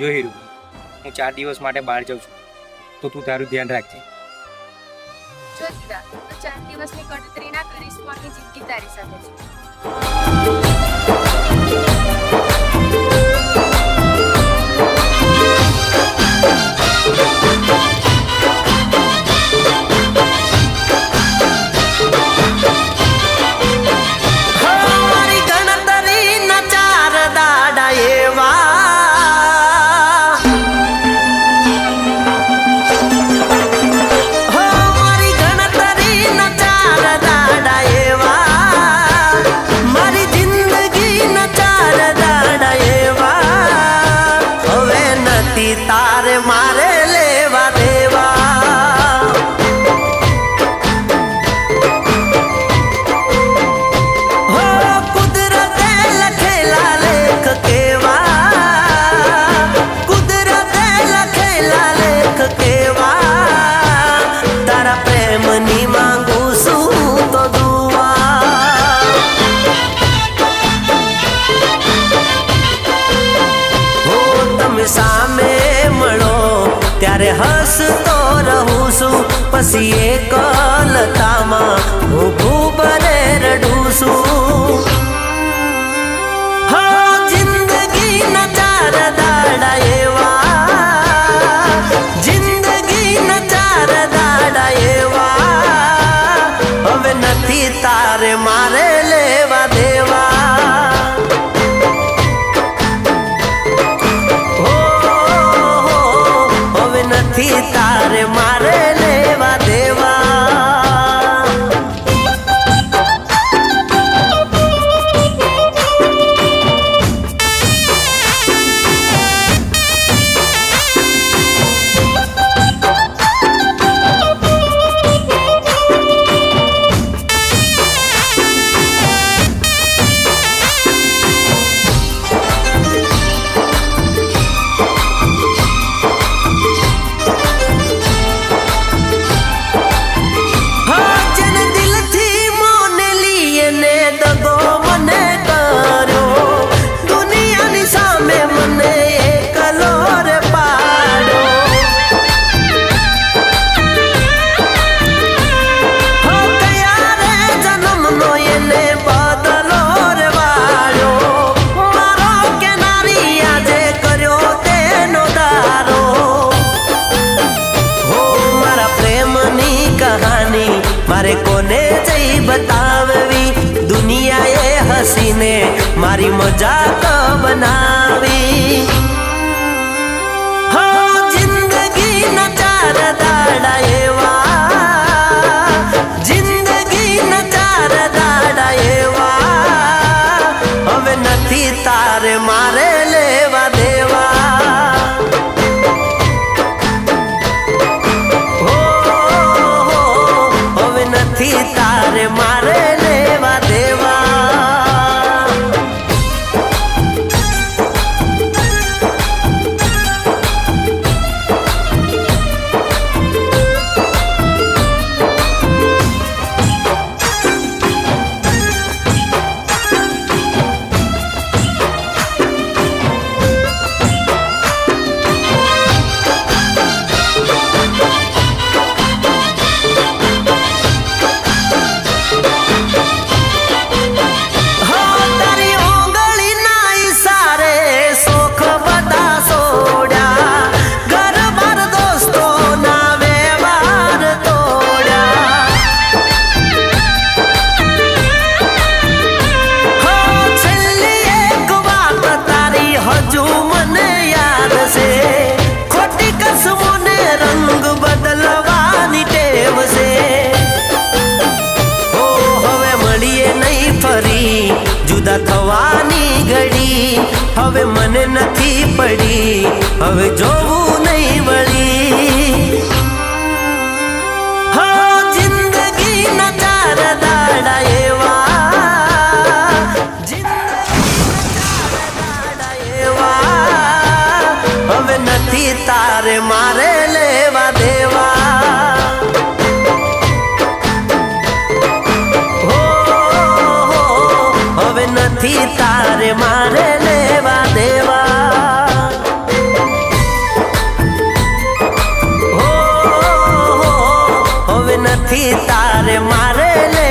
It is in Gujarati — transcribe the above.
જો હીરુ હું ચાર દિવસ માટે બહાર જાઉં છું. તો તું તારું ધ્યાન રાખજે. જો દીદા, તું ચાર દિવસની કટોતરી ના કરીશ તો આખી જિંદગી તારી સાથે છે. પ્રેમની માંગુ છું તો દુઆ. હો, તમે સામે મળો, ત્યારે હસતો રહું છું. પછી એકલતામાં હું ખૂબ રડું છું. তারে মারে। મારી મજા તો બના જુદા થવાની ઘડી. હવે મને નથી પડી. હવે જોવું નહીં વળી. તારે મારે નથી તારે મારે લેવા દેવા. હવે નથી તારે મારે લેવા